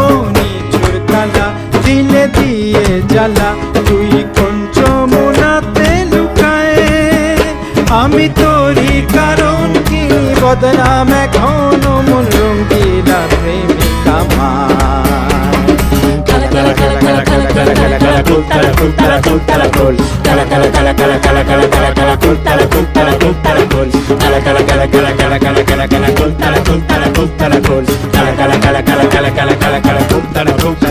ও নিচুর কালা দিলে দিয়ে জ্বালা তুই কোন যমুনাতে লুকায় আমি তোরই কারণ কি বদনাম এখন মন রঙ্গিলা প্রেমিকা মা Kala kala kala kala kala kala kala kala kul kala kul kala kul kala kul kala kala kala kala kala kala kala kala kul kala kul kala kul taracaracum, taracum,